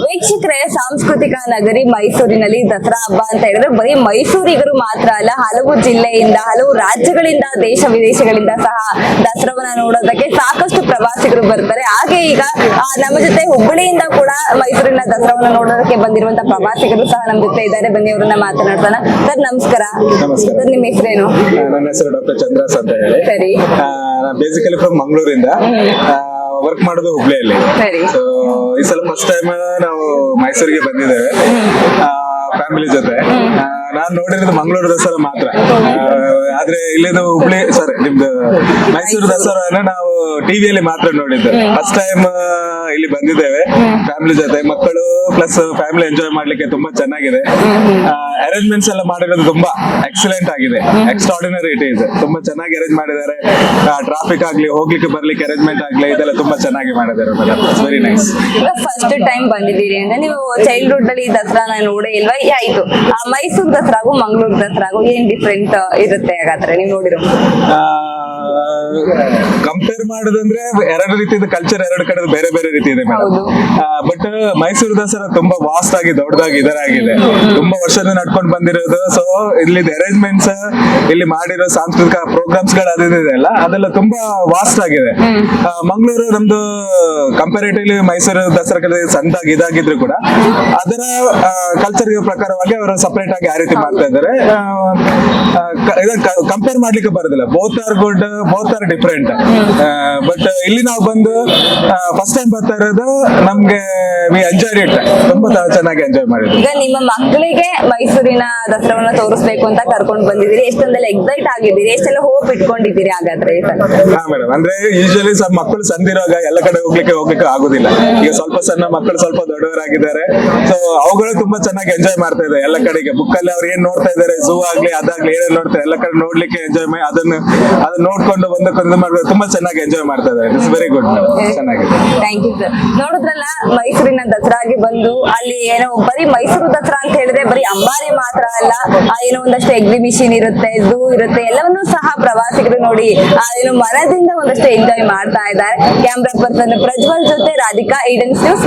ವೀಕ್ಷಕರೇ ಸಾಂಸ್ಕೃತಿಕ ನಗರಿ ಮೈಸೂರಿನಲ್ಲಿ ದಸರಾ ಹಬ್ಬ ಅಂತ ಹೇಳಿದ್ರೆ ಬರೀ ಮೈಸೂರಿಗರು ಮಾತ್ರ ಅಲ್ಲ ಹಲವು ಜಿಲ್ಲೆಯಿಂದ ಹಲವು ರಾಜ್ಯಗಳಿಂದ ದೇಶ ವಿದೇಶಗಳಿಂದ ಸಹ ದಸರಾವನ್ನ ನೋಡೋದಕ್ಕೆ ಸಾಕಷ್ಟು ಪ್ರವಾಸಿಗರು ಬರ್ತಾರೆ. ಹಾಗೆ ಈಗ ನಮ್ಮ ಜೊತೆ ಹುಬ್ಬಳ್ಳಿಯಿಂದ ಕೂಡ ಮೈಸೂರಿನ ದಸರಾವನ್ನ ನೋಡೋದಕ್ಕೆ ಬಂದಿರುವಂತ ಪ್ರವಾಸಿಗರು ಸಹ ನಮ್ಮ ಜೊತೆ ಇದ್ದಾರೆ. ಬನ್ನಿ ಅವರನ್ನ ಮಾತನಾಡ್ತಾನ ಸರ್ ನಮಸ್ಕಾರ. ನಮಸ್ಕಾರ. ಸರ್ ನಿಮ್ಮ ಹೆಸರೇನು? ನನ್ನ ಹೆಸರು ಡಾಕ್ಟರ್ ಚಂದ್ರಸ್ ಅಂತ ಹೇಳಿ. ಸರಿ. ಬೇಸಿಕಲಿ ಫ್ರಮ್ ಮಂಗಳೂರಿಂದ. ವರ್ಕ್ ಮಾಡೋದು ಹುಬ್ಳಿಯಲ್ಲಿ ಸರಿ. ಸೊ ಈ ಸಲ ಫಸ್ಟ್ ಟೈಮ್ ನಾವು ಮೈಸೂರಿಗೆ ಬಂದಿದ್ದೇವೆ. ಫ್ಯಾಮಿಲಿ ಜೊತೆ. ನಾನು ನಾನ್ ನೋಡಿರೋದು ಮಂಗಳೂರು ದಸರಾ ಮಾತ್ರ. ಆ, ಆದ್ರೆ ಇಲ್ಲಿದು ಹುಬ್ಳಿ ಸಾರಿ ನಿಮ್ದು ಮೈಸೂರು ದಸರಾನ ನಾವು ಟಿವಿಯಲ್ಲಿ ಮಾತ್ರ ನೋಡಿದ್ದು ಫಸ್ಟ್ ಟೈಮ್ ಇಲ್ಲಿ ಬಂದಿದ್ದೇವೆ. ಫ್ಯಾಮಿಲಿ ಜೊತೆ. ಮಕ್ಕಳು ಪ್ಲಸ್ ಫ್ಯಾಮಿಲಿ ಎಂಜಾಯ್ ಮಾಡ್ಲಿಕ್ಕೆ ತುಂಬಾ ಚೆನ್ನಾಗಿದೆ. ಅರೇಂಜ್ಮೆಂಟ್ಸ್ ಎಲ್ಲ ಮಾಡಿರೋದು ತುಂಬಾ ಎಕ್ಸಲೆಂಟ್ ಆಗಿದೆ. ಎಕ್ಸ್ಟ್ರಾರ್ಡಿನರಿ ಇಟ್ ಈಸ್ ತುಂಬಾ ಚೆನ್ನಾಗಿ ಅರೇಂಜ್ ಮಾಡಿದ್ದಾರೆ. ಟ್ರಾಫಿಕ್ ಆಗ್ಲಿ ಹೋಗ್ಲಿಕ್ಕೆ ಬರ್ಲಿಕ್ಕೆ ಅರೇಂಜ್ಮೆಂಟ್ ಆಗ್ಲಿ ಇದೆಲ್ಲ ತುಂಬಾ ಚೆನ್ನಾಗಿ ಮಾಡಿದ್ದಾರೆ ವೆರಿ ನೈಸ್ ಫಸ್ಟ್ ಟೈಮ್ ಬಂದಿದ್ದೀರಿ ಅಂದ್ರೆ ನೀವು ಚೈಲ್ಡ್ಹುಡ್ ಅಲ್ಲಿ ದಸರಾನ ನೋಡೇ ಇಲ್ವಾ? ಆಯ್ತು. ಮೈಸೂರು ದಸರಾಗೂ ಮಂಗಳೂರು ದಸರಾಗೂ ಏನ್ ಡಿಫ್ರೆಂಟ್ ಇರುತ್ತೆ? ಹಾಗಾದ್ರೆ ನೀವು ನೋಡಿರೋ ಕಂಪೇರ್ ಮಾಡುದಂದ್ರೆ ಎರಡು ರೀತಿಯ ಕಲ್ಚರ್ ಎರಡು ಕಡೆ ಬೇರೆ ಬೇರೆ ರೀತಿ ಇದೆ. ಬಟ್ ಮೈಸೂರು ದಸರಾ ತುಂಬಾ ವಾಸ್ಟ್ ಆಗಿ ದೊಡ್ಡದಾಗಿ ಇದರಾಗಿದೆ. ತುಂಬಾ ವರ್ಷದಿಂದ ನಡ್ಕೊಂಡು ಬಂದಿರೋದು. ಸೊ ಇಲ್ಲಿ ಅರೇಂಜ್ಮೆಂಟ್ಸ್ ಇಲ್ಲಿ ಮಾಡಿರೋ ಸಾಂಸ್ಕೃತಿಕ ಪ್ರೋಗ್ರಾಮ್ಸ್ಗಳು ಇದೆ ಅಲ್ಲ ಅದೆಲ್ಲ ತುಂಬಾ ವಾಸ್ಟ್ ಆಗಿದೆ. ಮಂಗಳೂರು ನಮ್ದು ಕಂಪೇರಿಟಿವ್ಲಿ ಮೈಸೂರು ದಸರಾ ಸಣ್ಣದಾಗಿ ಇದಾಗಿದ್ರು ಕೂಡ. ಅದರ ಕಲ್ಚರ್ ಪ್ರಕಾರವಾಗಿ ಅವರು ಸಪರೇಟ್ ಆಗಿ ಆ ರೀತಿ ಮಾಡ್ತಾ ಇದ್ದಾರೆ. ಕಂಪೇರ್ ಮಾಡ್ಲಿಕ್ಕೆ ಬರೋದಿಲ್ಲ. Both are good both are different but ಇಲ್ಲಿ ನಾವು ಬಂದು ಫಸ್ಟ್ ಟೈಮ್ ಬರ್ತಾ ಇರೋದು ನಮ್ಗೆ ವಿ ಎಂಜಾಯ್ ಇಟ್ ತುಂಬಾ ಚೆನ್ನಾಗಿ ಎಂಜಾಯ್ ಮಾಡಿದ್ವಿ ಈಗ ನಿಮ್ಮ ಮಕ್ಕಳಿಗೆ ಮೈಸೂರಿನ ದಸರಾವನ್ನ ತೋರಿಸ್ಬೇಕು ಅಂತ ಕರ್ಕೊಂಡು ಬಂದಿದ್ದೀರಿ. ಎಷ್ಟೊಂದೆಲ್ಲ ಎಕ್ಸೈಟ್ ಆಗಿದ್ದೀರಿ? ಎಷ್ಟೆಲ್ಲ ಹೋಪ್ ಇಟ್ಕೊಂಡಿದ್ದೀರಿ ಹಾಗಾದ್ರೆ ಹಾ ಮೇಡಮ್ ಅಂದ್ರೆ ಯೂಶಲಿ ಸ್ವಲ್ಪ ಮಕ್ಕಳು ಸಂದಿರುವಾಗ ಎಲ್ಲ ಕಡೆ ಹೋಗ್ಲಿಕ್ಕೆ ಹೋಗ್ಲಿಕ್ಕೆ ಆಗುದಿಲ್ಲ. ಈಗ ಸ್ವಲ್ಪ ಸಣ್ಣ ಮಕ್ಕಳು ಸ್ವಲ್ಪ ದೊಡ್ಡವರಾಗಿದ್ದಾರೆ. ಸೊ ಅವುಗಳು ತುಂಬಾ ಚೆನ್ನಾಗಿ ಎಂಜಾಯ್ ಮಾಡ್ತಾ ಇದ್ದಾರೆ ಎಲ್ಲ ಕಡೆಗೆ. ಬುಕ್ ಅಲ್ಲಿ ಅವ್ರು ಏನ್ ನೋಡ್ತಾ ಇದ್ದಾರೆ? ಝೂ ಆಗ್ಲಿ ಅದಾಗ್ಲಿ ಏನೇನ್ ನೋಡ್ತಾರೆ ಎಲ್ಲ ಕಡೆ ನೋಡ್ಲಿಕ್ಕೆ ಎಂಜಾಯ್ ಮಾಡಿ ಅದನ್ನ ಅದನ್ನ ನೋಡ್ಕೊಂಡು ಒಂದಕ್ಕೊಂದು ಮಾಡ್ಬೇಕು. ತುಂಬಾ ಚೆನ್ನಾಗಿ ಎಂಜಾಯ್ ಮಾಡ್ತಾ ಇದ್ದಾರೆ. ಇಟ್ಸ್ ವೆರಿ ಗುಡ್ ಚೆನ್ನಾಗಿದೆ. ಥ್ಯಾಂಕ್ ಯು ಸರ್ ನೋಡಿದ್ರಲ್ಲ ಮೈಸೂರಿನ ದಸರಾಗೆ ಬಂದು ಅಲ್ಲಿ ಏನೋ ಬರೀ ಮೈಸೂರು ದಸರಾ ಅಂತ ಹೇಳಿದ್ರೆ ಬರೀ ಅಂಬಾರಿ ಮಾತ್ರ ಅಲ್ಲ ಏನೋ ಒಂದಷ್ಟು ಎಕ್ಸಿಬಿಷನ್ ಇರುತ್ತೆ ಝೂ ಇರುತ್ತೆ, ಎಲ್ಲವನ್ನೂ ಸಹ ಪ್ರವಾಸಿಗರು ನೋಡಿ ಏನು ಮನದಿಂದ ಒಂದಷ್ಟು ಎಂಜಾಯ್ ಮಾಡ್ತಾ ಇದ್ದಾರೆ. ಕ್ಯಾಮ್ರಾ ಪರ್ಸನ್ ಪ್ರಜ್ವಲ್ ಜೊತೆ ರಾಧಿಕಾ ಈಡನ್ಸ್ ನ್ಯೂಸ್